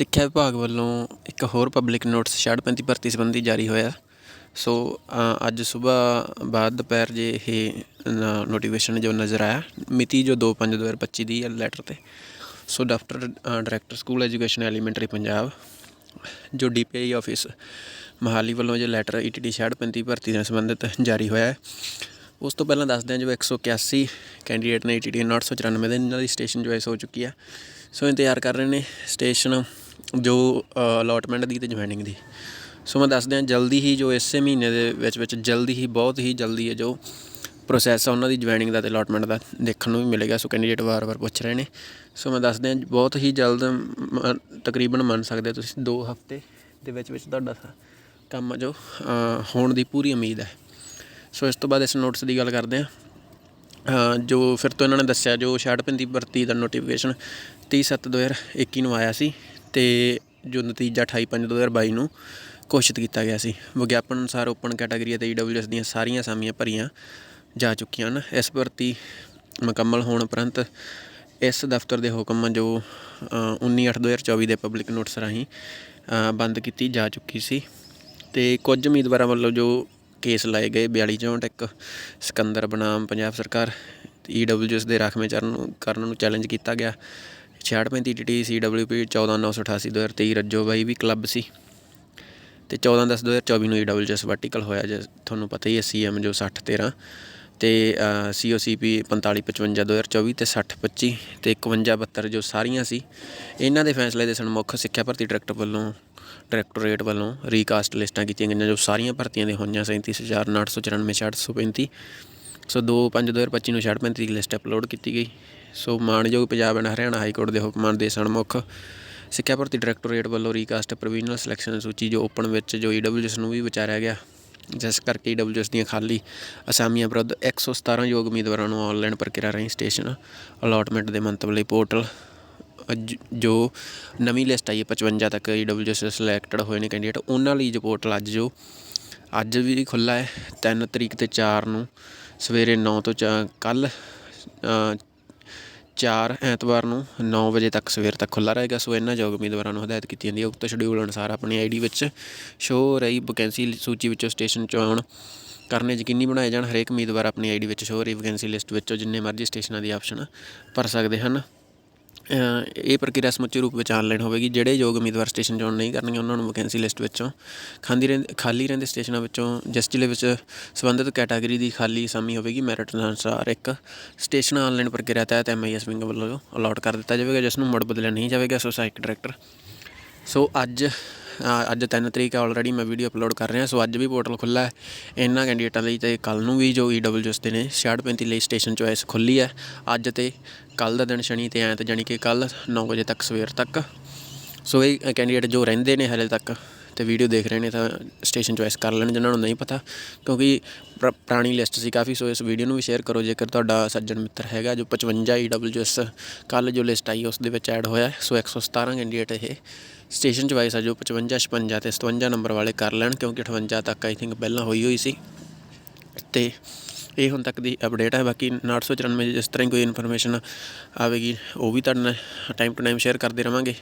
ਸਿੱਖਿਆ ਵਿਭਾਗ ਵੱਲੋਂ ਇੱਕ ਹੋਰ ਪਬਲਿਕ ਨੋਟਿਸ 6535 ਭਰਤੀ ਸੰਬੰਧੀ ਜਾਰੀ ਹੋਇਆ। ਸੋ ਅੱਜ ਸੁਬਾਹ ਬਾਅਦ ਦੁਪਹਿਰ ਜੇ ਇਹ ਨੋਟੀਫਿਕੇਸ਼ਨ ਜੋ ਨਜ਼ਰ ਆਇਆ, ਮਿਤੀ ਜੋ 2/5/2025 ਦੀ ਹੈ ਲੈਟਰ ਤੇ। ਸੋ ਦਫ਼ਤਰ director school education elementary Punjab, ਜੋ ਡੀਪੀਆਈ ਆਫਿਸ ਮਹਾਲੀ ਵੱਲੋਂ ਜੋ ਲੈਟਰ ਈਟੀਟੀ 6535 ਭਰਤੀ ਨਾਲ ਸੰਬੰਧਿਤ ਜਾਰੀ ਹੋਇਆ ਹੈ। ਉਸ ਤੋਂ ਪਹਿਲਾਂ ਦੱਸਦੇ ਹਾਂ ਜੋ 181 ਕੈਂਡੀਡੇਟ ਨੇ ਈਟੀਟੀ 994 ਦੇ, ਇਹਨਾਂ ਦੀ ਸਟੇਸ਼ਨ ਜੁਆਇਸ ਹੋ ਚੁੱਕੀ ਆ ਸੋ ਇੰਤਜ਼ਾਰ ਕਰ ਰਹੇ ਨੇ ਸਟੇਸ਼ਨ ਜੋ ਅਲੋਟਮੈਂਟ ਦੀ ਅਤੇ ਜੁਆਇਨਿੰਗ ਦੀ। ਸੋ ਮੈਂ ਦੱਸਦੇ ਹਾਂ, ਜਲਦੀ ਹੀ ਜੋ ਇਸੇ ਮਹੀਨੇ ਦੇ ਵਿੱਚ ਵਿੱਚ ਜਲਦੀ ਹੀ, ਬਹੁਤ ਹੀ ਜਲਦੀ ਹੈ ਜੋ ਪ੍ਰੋਸੈਸ ਆ ਉਹਨਾਂ ਦੀ ਜੁਆਇਨਿੰਗ ਦਾ ਤੇ ਅਲੋਟਮੈਂਟ ਦਾ ਦੇਖਣ ਨੂੰ ਵੀ ਮਿਲੇਗਾ। ਸੋ ਕੈਂਡੀਡੇਟ ਵਾਰ-ਵਾਰ ਪੁੱਛ ਰਹੇ ਨੇ। ਸੋ ਮੈਂ ਦੱਸਦੇ ਹਾਂ, ਬਹੁਤ ਹੀ ਜਲਦ ਮ- ਤਕਰੀਬਨ ਮੰਨ ਸਕਦੇ ਹੋ ਤੁਸੀਂ 2 ਹਫ਼ਤੇ ਦੇ ਵਿੱਚ ਵਿੱਚ ਤੁਹਾਡਾ ਕੰਮ ਜੋ ਹੋਣ ਦੀ ਪੂਰੀ ਉਮੀਦ ਹੈ। ਸੋ ਇਸ ਤੋਂ ਬਾਅਦ ਇਸ ਨੋਟਿਸ ਦੀ ਗੱਲ ਕਰਦੇ ਹਾਂ। ਜੋ ਫਿਰ ਤੋਂ ਇਹਨਾਂ ਨੇ ਦੱਸਿਆ, ਜੋ 6535 ਭਰਤੀ ਦਾ ਨੋਟੀਫਿਕੇਸ਼ਨ 30/7/2021 ਨੂੰ ਆਇਆ ਸੀ। ਤੇ ਜੋ ਨਤੀਜਾ 28/5/2022 ਨੂੰ ਘੋਸ਼ਿਤ ਕੀਤਾ ਗਿਆ ਸੀ ਵਿਗਿਆਪਨ ਅਨੁਸਾਰ ਓਪਨ ਕੈਟਾਗਰੀ ਅਤੇ ਈਡਬਲਯੂਐਸ ਦੀਆਂ ਸਾਰੀਆਂ ਅਸਾਮੀਆਂ ਭਰੀਆਂ ਜਾ ਚੁੱਕੀਆਂ ਹਨ। ਇਸ ਭਰਤੀ ਮੁਕੰਮਲ ਹੋਣ ਉਪਰੰਤ ਇਸ ਦਫ਼ਤਰ ਦੇ ਹੁਕਮ ਜੋ ਅ, 19/8/2024 ਦੇ ਪਬਲਿਕ ਨੋਟਿਸ ਰਾਹੀਂ ਬੰਦ ਕੀਤੀ ਜਾ ਚੁੱਕੀ ਸੀ। ਤੇ ਕੁਝ ਉਮੀਦਵਾਰਾਂ ਵੱਲੋਂ ਜੋ ਕੇਸ ਲਾਏ ਗਏ 42 ਚੌਂਹਠ ਇੱਕ ਸਿਕੰਦਰ ਬਨਾਮ ਪੰਜਾਬ ਸਰਕਾਰ ਈਡਬਲਯੂਐਸ ਦੇ ਰਾਖਵੇਂ ਚਰਨ ਨੂੰ ਕਰਨ ਨੂੰ ਚੈਲੰਜ ਕੀਤਾ ਗਿਆ। 6535 ਟੀਟੀ ਸੀਡਬਲਯੂਪੀ 14988 2023 ਰੱਜੋ ਬਾਈ ਵੀ ਕਲੱਬ ਸੀ। ਤੇ 14 10 2024 ਨੂੰ ਈਡਬਲਯੂਐਸ ਵਰਟੀਕਲ ਹੋਇਆ ਜੇ, ਤੁਹਾਨੂੰ ਪਤਾ ਹੀ ਹੈ ਸੀਐਮ ਜੋ 60 13 ਤੇ ਸੀਓਸੀਪੀ 45 55 2024 ਤੇ 60 25 ਤੇ 51 72 ਜੋ ਸਾਰੀਆਂ ਸੀ, ਇਹਨਾਂ ਦੇ ਫੈਸਲੇ ਦੇ ਸਨਮੁਖ ਸਿੱਖਿਆ ਭਰਤੀ ਡਾਇਰੈਕਟਰ ਵੱਲੋਂ, ਡਾਇਰੈਕਟੋਰੇਟ ਵੱਲੋਂ ਰੀਕਾਸਟ ਲਿਸਟਾਂ ਕੀਤੀਆਂ ਗਈਆਂ ਜੋ ਸਾਰੀਆਂ ਭਰਤੀਆਂ ਦੇ ਹੋਈਆਂ 37994 6835 ਸੋ 2 5 2025 ਨੂੰ 6535 ਦੀ ਲਿਸਟ ਅਪਲੋਡ ਕੀਤੀ ਗਈ। ਸੋ ਮਾਣਯੋਗ Punjab and Haryana high court ਦੇ ਹੁਕਮਾਂ ਦੇ ਸਨਮੁਖ ਸਿੱਖਿਆ ਭਰਤੀ ਡਾਇਰੈਕਟੋਰੇਟ ਵੱਲੋਂ ਰੀਕਾਸਟ ਪ੍ਰੋਵੀਜ਼ਨਲ ਸਿਲੈਕਸ਼ਨ ਸੂਚੀ ਜੋ ਓਪਨ ਵਿੱਚ ਜੋ ਈਡਬਲਯੂਐਸ ਨੂੰ ਵੀ ਵਿਚਾਰਿਆ ਗਿਆ। ਜਿਸ ਕਰਕੇ ਈਡਬਲਯੂਐਸ ਦੀਆਂ ਖਾਲੀ ਅਸਾਮੀਆਂ ਵਿਰੁੱਧ 117 ਯੋਗ ਉਮੀਦਵਾਰਾਂ ਨੂੰ ਆਨਲਾਈਨ ਪ੍ਰਕਿਰਿਆ ਰਾਹੀਂ ਸਟੇਸ਼ਨ ਅਲਾਟਮੈਂਟ ਦੇ ਮੰਤਵ ਲਈ ਪੋਰਟਲ, ਅਜ- ਜੋ ਨਵੀਂ ਲਿਸਟ ਆਈ ਹੈ 55 ਤੱਕ ਈਡਬਲਯੂਐਸ ਸਿਲੈਕਟਡ ਹੋਏ ਨੇ ਕੈਂਡੀਡੇਟ ਉਹਨਾਂ ਲਈ ਜੋ ਪੋਰਟਲ ਅੱਜ ਜੋ, ਅੱਜ ਵੀ ਖੁੱਲਾ ਹੈ 3 ਤਰੀਕ ਤੇ 4 ਨੂੰ ਸਵੇਰੇ 9 ਤੋਂ ਕੱਲ 4 ਐਤਵਾਰ ਨੂੰ 9 ਵਜੇ ਤੱਕ ਸਵੇਰ ਤੱਕ ਖੁੱਲ੍ਹਾ ਰਹੇਗਾ, ਸੋ ਇਹਨਾਂ ਯੋਗ ਉਮੀਦਵਾਰਾਂ ਨੂੰ ਹਦਾਇਤ ਕੀਤੀ ਜਾਂਦੀ ਹੈ, ਉਕਤ ਸ਼ਡਿਊਲ ਅਨੁਸਾਰ ਆਪਣੀ ਆਈਡੀ ਵਿੱਚ ਸ਼ੋ ਰਹੀ ਵੈਕੈਂਸੀ ਸੂਚੀ ਵਿੱਚੋਂ ਸਟੇਸ਼ਨ ਚੋਣ ਕਰਨੇ ਯਕੀਨੀ ਬਣਾਏ ਜਾਣ, ਹਰੇਕ ਉਮੀਦਵਾਰ ਆਪਣੀ ਆਈਡੀ ਵਿੱਚ ਸ਼ੋ ਰਹੀ ਵੈਕੈਂਸੀ ਲਿਸਟ ਵਿੱਚੋਂ ਜਿੰਨੇ ਮਰਜ਼ੀ ਸਟੇਸ਼ਨਾਂ ਦੀ ਆਪਸ਼ਨ ਭਰ ਸਕਦੇ ਹਨ। ਇਹ ਪ੍ਰਕਿਰਿਆ ਸਮੁੱਚੇ ਰੂਪ ਵਿੱਚ ਆਨਲਾਈਨ ਹੋਵੇਗੀ। ਜਿਹੜੇ ਯੋਗ ਉਮੀਦਵਾਰ ਸਟੇਸ਼ਨ ਚੋਣ ਨਹੀਂ ਕਰਨਗੇ, ਉਹਨਾਂ ਨੂੰ ਵੈਕੈਂਸੀ ਲਿਸਟ ਵਿੱਚੋਂ ਖਾਂਦੀ ਰਹਿੰਦੇ, ਖਾਲੀ ਰਹਿੰਦੇ ਸਟੇਸ਼ਨਾਂ ਵਿੱਚੋਂ ਜਿਸ ਜ਼ਿਲ੍ਹੇ ਵਿੱਚ ਸੰਬੰਧਿਤ ਕੈਟਾਗਰੀ ਦੀ ਖਾਲੀ ਅਸਾਮੀ ਹੋਵੇਗੀ ਮੈਰਿਟ ਅਨੁਸਾਰ ਇੱਕ ਸਟੇਸ਼ਨ ਆਨਲਾਈਨ ਪ੍ਰਕਿਰਿਆ ਤਹਿਤ ਐਮਆਈਐਸ ਵਿੰਗ ਵੱਲੋਂ ਅਲਾਟ ਕਰ ਦਿੱਤਾ ਜਾਵੇਗਾ, ਜਿਸ ਨੂੰ ਮੁੜ ਬਦਲਿਆ ਨਹੀਂ ਜਾਵੇਗਾ, ਸੋ ਸਹਾਇਕ ਡਾਇਰੈਕਟਰ ਸੋ ਅੱਜ ਅੱਜ ਤਿੰਨ ਤਰੀਕ ਹੈ ਆਲਰੇਡੀ ਮੈਂ ਵੀਡੀਓ ਅਪਲੋਡ ਕਰ ਰਿਹਾ, ਸੋ ਅੱਜ ਵੀ ਪੋਰਟਲ ਖੁੱਲ੍ਹਾ ਹੈ। ਇਹਨਾਂ ਕੈਂਡੀਡੇਟਾਂ ਲਈ ਤੇ ਕੱਲ ਨੂੰ ਵੀ ਜੋ ਈਡਬਲਯੂਐਸ ਦੇ ਨੇ 6535 ਲਈ ਸਟੇਸ਼ਨ ਚੋਇਸ ਖੁੱਲ੍ਹੀ ਹੈ। ਅੱਜ ਤੇ ਕੱਲ ਦਾ ਦਿਨ ਸ਼ਨੀ ਤੇ ਐਤ ਜਾਣੀ ਕਿ ਕੱਲ 9 ਵਜੇ ਤੱਕ ਸਵੇਰ ਤੱਕ। ਸੋ ਇਹ ਕੈਂਡੀਡੇਟ ਜੋ ਰਹਿੰਦੇ ਨੇ ਹਲੇ ਤੱਕ ਅਤੇ ਵੀਡੀਓ ਦੇਖ ਰਹੇ ਨੇ ਤਾਂ ਸਟੇਸ਼ਨ ਚੁਆਇਸ ਕਰ ਲੈਣ ਜਿਨ੍ਹਾਂ ਨੂੰ ਨਹੀਂ ਪਤਾ ਕਿਉਂਕਿ ਪੁਰ- ਪੁਰਾਣੀ ਲਿਸਟ ਸੀ ਕਾਫੀ, ਸੋ ਇਸ ਵੀਡੀਓ ਨੂੰ ਵੀ ਸ਼ੇਅਰ ਕਰੋ ਜੇਕਰ ਤੁਹਾਡਾ ਸੱਜਣ ਮਿੱਤਰ ਹੈਗਾ ਜੋ 55 ਈਡਬਲਯੂਐਸ ਕੱਲ੍ਹ ਜੋ ਲਿਸਟ ਆਈ ਉਸ ਦੇ ਵਿੱਚ ਐਡ ਹੋਇਆ ਹੈ। ਸੋ 117 ਕੈਂਡੀਡੇਟ ਇਹ ਸਟੇਸ਼ਨ ਚੋਇਸ ਆ ਜੋ 55 56 ਤੇ 57 ਨੰਬਰ ਵਾਲੇ ਕਰ ਲੈਣ ਕਿਉਂਕਿ 58 ਤੱਕ ਆਈ ਥਿੰਕ ਪਹਿਲਾਂ ਹੋਈ ਹੋਈ ਸੀ ਤੇ ਇਹ ਹੁਣ ਤੱਕ ਦੀ ਅਪਡੇਟ ਹੈ। ਬਾਕੀ 994 ਜਿਸ ਤਰ੍ਹਾਂ ਹੀ ਕੋਈ ਇਨਫੋਰਮੇਸ਼ਨ ਆਵੇਗੀ, ਉਹ ਵੀ ਤੁਹਾਡੇ ਨਾਲ ਟਾਈਮ ਟੂ ਟਾਈਮ ਸ਼ੇਅਰ ਕਰਦੇ ਰਵਾਂਗੇ।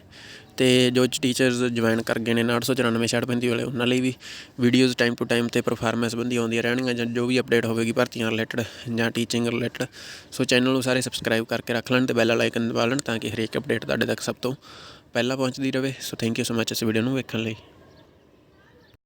ਤੇ ਜੋ ਟੀਚਰਸ ਜੁਆਇਨ ਕਰ ਗਏ ਨੇ 994 635 ਵਾਲੇ, ਉਹਨਾਂ ਲਈ ਵੀ ਵੀਡੀਓਜ਼ ਟਾਈਮ ਟੂ ਟਾਈਮ ਤੇ ਪਰਫਾਰਮੈਂਸ ਸੰਬੰਧੀ ਆਉਂਦੀਆਂ ਰਹਿਣਗੀਆਂ ਜਾਂ ਜੋ ਵੀ ਅਪਡੇਟ ਹੋਵੇਗੀ ਭਰਤੀਆਂ ਰਿਲੇਟਡ ਜਾਂ ਟੀਚਿੰਗ ਰਿਲੇਟਡ ਸੋ ਚੈਨਲ ਨੂੰ ਸਾਰੇ ਸਬਸਕ੍ਰਾਈਬ ਕਰਕੇ ਰੱਖ ਲੈਣ ਤੇ ਬੈਲ ਵਾਲਾ ਆਈਕਨ ਦਬਾ ਲੈਣ ਤਾਂ ਕਿ ਹਰੇਕ ਅਪਡੇਟ ਤੁਹਾਡੇ ਤੱਕ ਸਭ ਤੋਂ ਪਹਿਲਾਂ ਪਹੁੰਚਦੀ ਰਹੇ। ਸੋ ਥੈਂਕ ਯੂ ਸੋ ਮੱਚ ਇਸ ਵੀਡੀਓ ਨੂੰ ਵੇਖਣ ਲਈ।